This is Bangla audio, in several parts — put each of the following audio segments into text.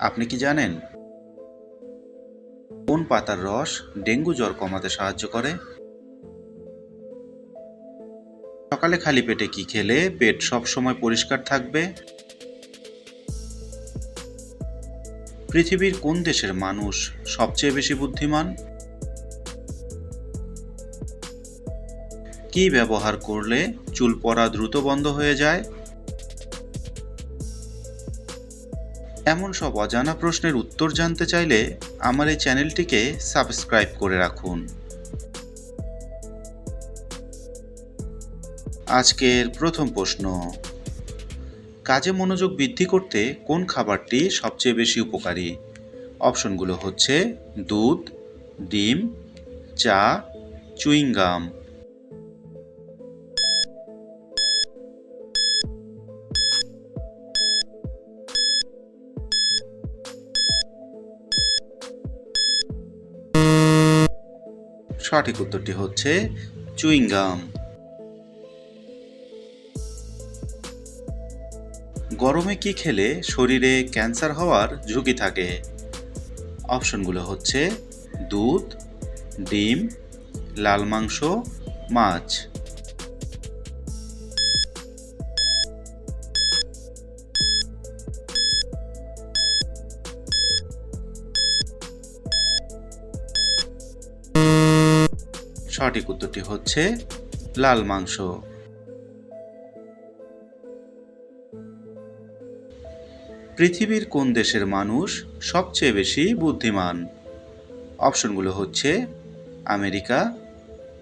আপনি কি জানেন? কোন পাতার রস ডেঙ্গু জ্বর কমাতে সাহায্য করে? সকালে খালি পেটে কি খেলে পেট সব সময় পরিষ্কার থাকবে? পৃথিবীর কোন দেশের মানুষ সবচেয়ে বেশি বুদ্ধিমান? কি ব্যবহার করলে চুল পড়া দ্রুত বন্ধ হয়ে যায়? এমন সব অজানা প্রশ্নের উত্তর জানতে চাইলে আমার এই চ্যানেলটিকে সাবস্ক্রাইব করে রাখুন। আজকের প্রথম প্রশ্ন, কাজে মনোযোগ বৃদ্ধি করতে কোন খাবারটি সবচেয়ে বেশি উপকারী? অপশনগুলো হচ্ছে দুধ, ডিম, চা, চুইংগাম। সঠিক উত্তরটি হচ্ছে চুইংগাম। গরমে কি খেলে শরীরে ক্যান্সার হওয়ার ঝুঁকি থাকে? অপশনগুলো হচ্ছে দুধ, ডিম, লাল মাংস, মাছ। সঠিক উত্তরটি হচ্ছে লাল মাংস। পৃথিবীর কোন দেশের মানুষ সবচেয়ে বেশি বুদ্ধিমান? অপশনগুলো হচ্ছে আমেরিকা,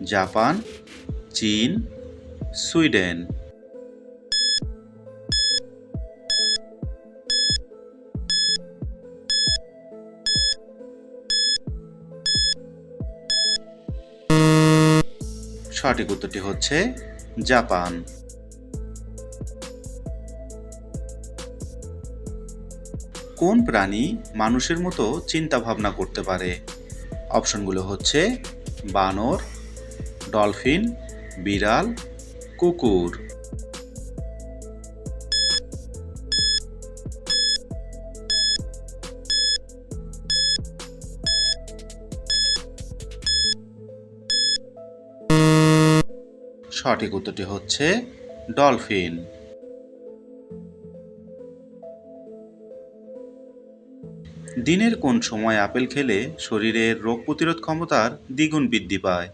জাপান, চীন, সুইডেন। সঠিক উত্তরটি হচ্ছে জাপান। কোন প্রাণী মানুষের মতো চিন্তা ভাবনা করতে পারে? অপশনগুলো হচ্ছে বানর, ডলফিন, বিড়াল, কুকুর। সঠিক উত্তরটি হচ্ছে ডলফিন। দিনের কোন সময় আপেল খেলে শরীরের রোগ প্রতিরোধ ক্ষমতার দ্বিগুণ বৃদ্ধি পায়?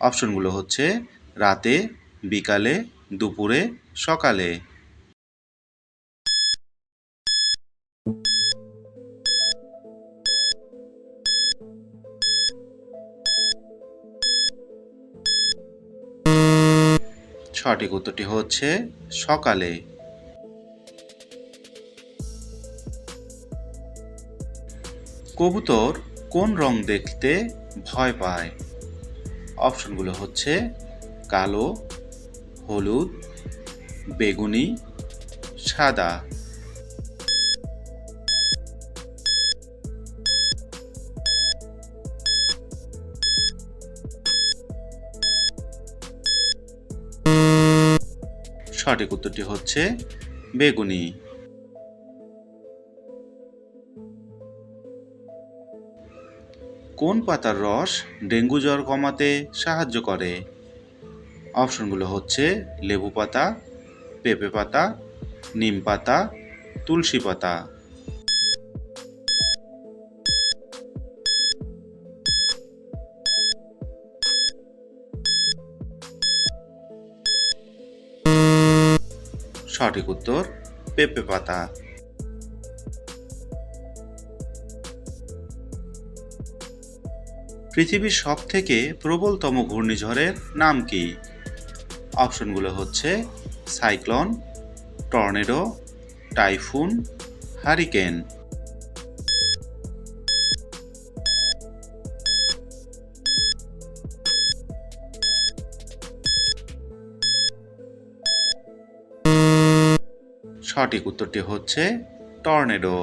অপশনগুলো হচ্ছে রাতে, বিকালে, দুপুরে, সকালে। সঠিক উত্তরটি হচ্ছে সকালে। কবুতর কোন রং দেখতে ভয় পায়? অপশনগুলো হচ্ছে কালো, হলুদ, বেগুনি, সাদা। সঠিক উত্তরটি হচ্ছে বেগুনি। কোন পাতার রস ডেঙ্গু জ্বর কমাতে সাহায্য করে? অপশনগুলো হচ্ছে লেবু পাতা, পেঁপে পাতা, নিম পাতা, তুলসী পাতা। সঠিক উত্তর পেঁপে পাতা। পৃথিবীর সব থেকে প্রবলতম ঘূর্ণিঝড়ের নাম কি? অপশনগুলো হচ্ছে সাইক্লন, টর্নেডো, টাইফুন, হারিকেন। সঠিক উত্তরটি হচ্ছে টর্নেডো।